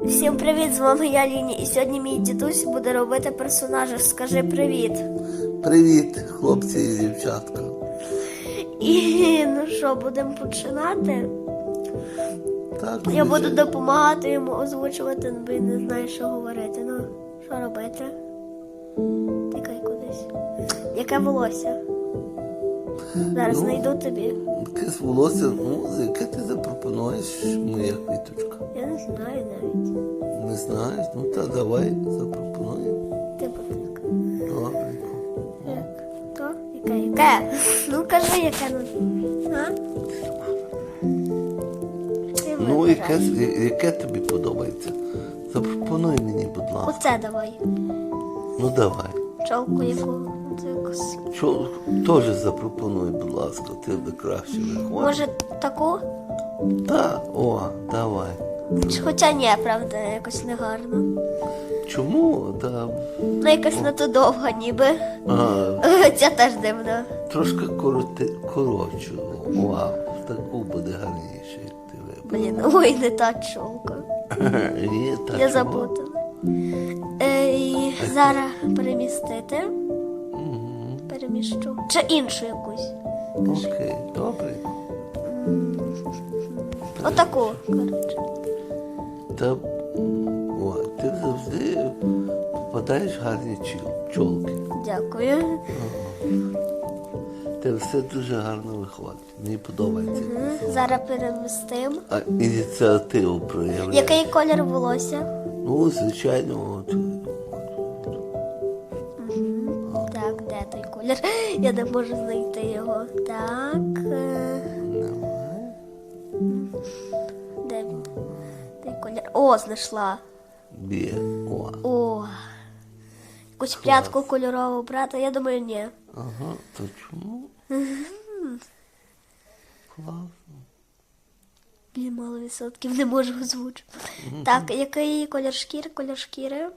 Всім привіт! З вами я Ліні, і сьогодні мій дідусь буде робити персонажа. Скажи привіт. Привіт, хлопці і дівчатка. І ну що, будемо починати. Так, Я буду допомагати йому озвучувати, бо він не знає, що говорити. Ну, що робити? Тикай кудись. Яке волосся? Зараз Ну. знайду тобі. Якесь волосся, ну, яке ти запропонуєш, моя квіточка? Я не знаю навіть. Не знаєш? Ну та давай запропонуємо. Типу так. Добренько. Як? То? Яке? Яке? Ну кажи, яке ну. А? Ну, яке, яке тобі подобається? Запропонуй мені, будь ласка. Оце давай. Ну давай. Чолку яку. Це якось. Що теж запропонуй, будь ласка, ти би краще виходить. Може таку? Так, о, давай. Хоча ні, правда, якось не гарно. Чому? Та, Ну якось не то довго ніби. а, Ця теж дивно. трошки короти, коротшу. Вау, таку буде гарніше, як ти вибрав. Блін, ой, не та чолка. Є, та Я чого? заплутала. Е, і зараз перемістити. Переміщу. Чи іншу якусь. Окей, добре. Отаку, коротше. Та о, ти завжди попадаєш в гарні чіл- чолки. Дякую. Те все дуже гарно виходить. Мені подобається. Зараз перемістимо. А ініціативу проявляєш. Який колір волосся? Ну, звичайно, от, де той колір? Я не можу знайти його. Так. е. Де він? Той колір? О, знайшла. Бє. О. О. Якусь прядку кольорову брати, я думаю, ні. Ага, то чому? Класно. Мало відсотків не можу озвучити. Так, який колір шкіри? Колір шкіри.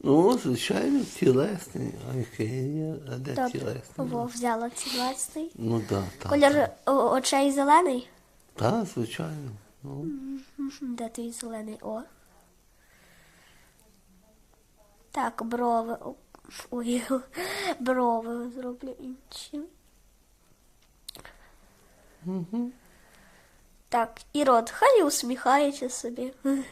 Ну, звичайно, тілесний. А який є? А де Добре. тілесний? Во, взяла цілесний. Ну так, так. Колір о, очей зелений. Так, звичайно. Ну, Де твій зелений? О. Так, брови. Ой, брови зроблю інші. Так, і рот, хай усміхається собі.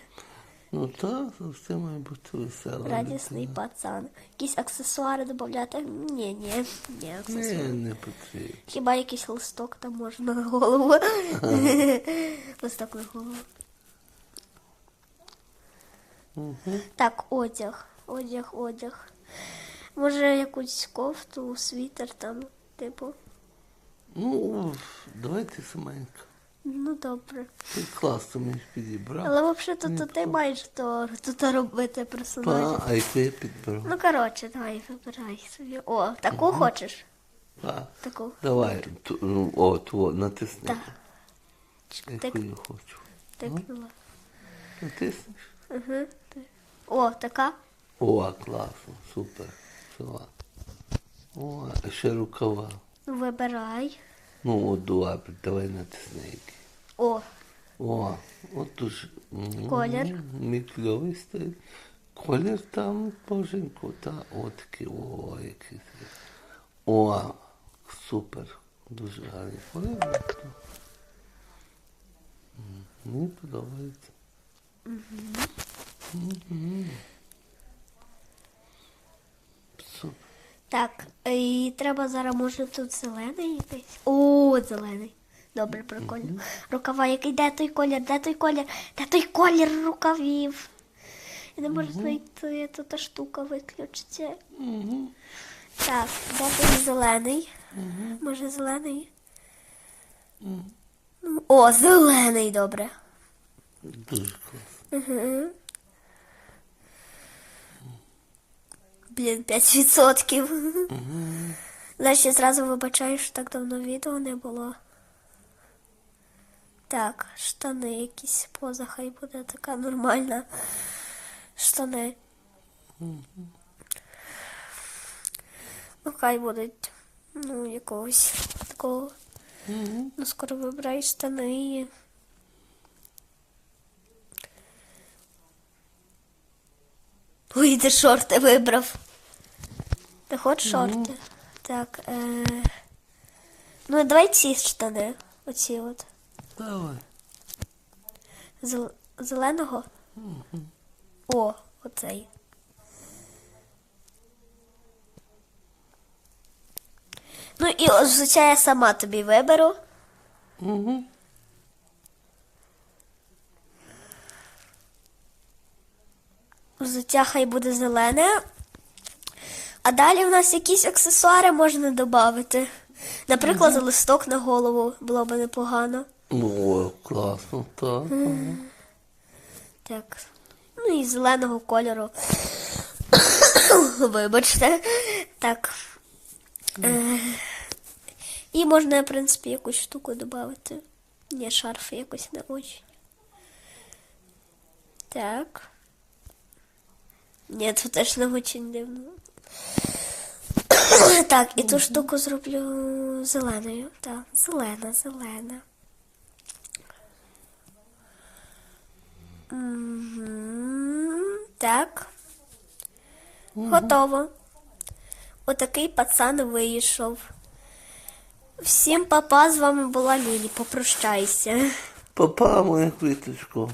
ну так, завжди має бути весело. Радісний пацан. Якісь аксесуари додати? Ні, ні, ні, Не, аксесуари. не потрібно. Хіба якийсь листок там можна на голову? листок на голову. Так, одяг. Одяг, одяг. Може якусь кофту, світер там, типу. Ну, давайте саменько. Ну добре. Ти класно мені підібрав. Але взагалі то ти маєш то тут робити персонажа. Та, а яку я підберу? Ну коротше, давай вибирай собі. О, таку хочеш? Так. Таку. Давай, ту, ну, о, ту, натисни. Так. Тик, Яку я хочу. тикнула. Натиснеш? Угу. О, така. О, класно, супер. Салат. О, а ще рукава. Ну, Вибирай. Ну, от добре, давай натисни. О, О, от дуже. м, Колір? Мій стоїть. Колір там боженько, та от такий, о, який. О, супер. Дуже гарний колір. Мені подобається. Супер. так. І треба зараз, може, тут зелений якийсь. О, зелений. Добре, прикольно. Рукава, який де той колір, де той колір, де той колір рукавів. Я не можу знайти, тут та штука виключиться. Так, де той зелений? Може, зелений? Ну, О, зелений, добре. Угу. Блін, 5%. Значить, я зразу вибачаю, що так давно відео не було. Так, штани якісь поза, хай буде така нормальна. Штани. Ну, хай будуть, ну, якогось такого. Ну, скоро вибирай штани. Ой, ти шорти вибрав. Ти хочеш шорти? Так. Е... Ну, давай ці штани. Оці от. Давай. Зел- Зеленого? О, оцей. Ну і взуття я сама тобі виберу. Угу. Взуття хай буде зелене. А далі в нас якісь аксесуари можна додати. Наприклад, листок на голову було б непогано. О, класно, так. Так. Ну і зеленого кольору. Вибачте. Так. Е, І можна, в принципі, якусь штуку додати. Ні, шарф якось не очень. Так. Ні, це теж не очень дивно. Так, і ту штуку зроблю зеленою. Так, зелена, зелена. Мгм, Так. Готово. Отакий пацан вийшов. Всім папа, з вами була Лілі. Попрощайся. Папа, моя квіточко.